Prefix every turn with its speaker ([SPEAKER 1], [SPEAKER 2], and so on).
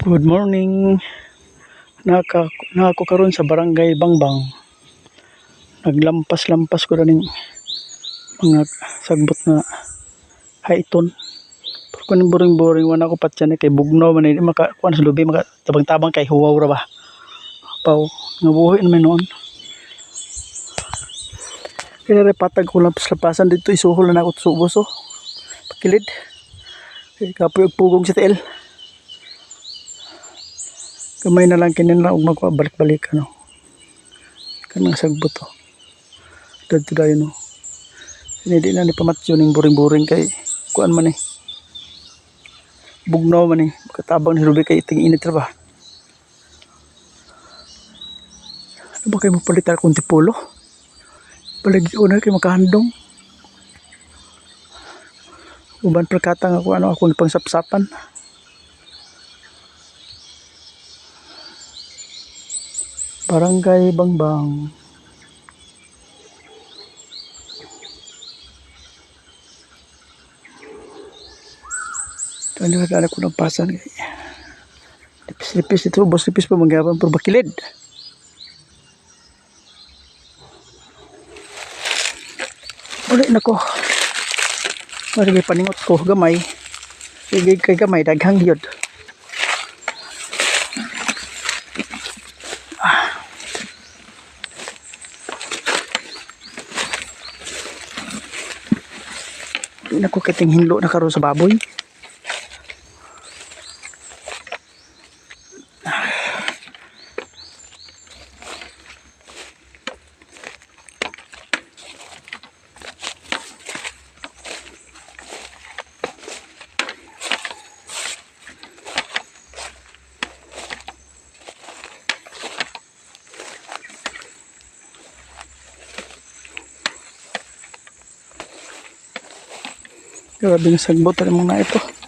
[SPEAKER 1] Good morning. Naka nako karon sa barangay Bangbang. Naglampas-lampas ko ning mga sagbot na haiton. Pero kung boring-boring wala ko patyan kay bugnaw man ni maka kuan sa lubi maka tabang-tabang kay huwaw ra ba. Paw nga buhi naman noon. Kaya rin patag ko lampas-lampasan dito isuhol na ako sa ubos oh. Pakilid. Kaya kapoy pugong sa tiil kamay na lang kinin na ug magpabalik-balik ano. Kanang sagbot to dadto dayo no. Hindi na ni pamatyo ning buring-buring kay kuan man eh. Bugnaw man eh. Katabang ni rubi kay ting init ra ba? Ano ba kay mapalitar kung tipulo balagi una kay makahandong. Uban perkatang ako ano ako ni pangsapsapan Barangay Bangbang. Ito na nagkala ko ng pasan. Lipis-lipis ito. Bos lipis pa mangyabang pero bakilid. Uli na ko. Marigay paningot ko. Gamay. Sige kay gamay. Daghang yun. Di na ko kiting hinlo na karon sa baboy. Grabe ng sagbot na mga ito.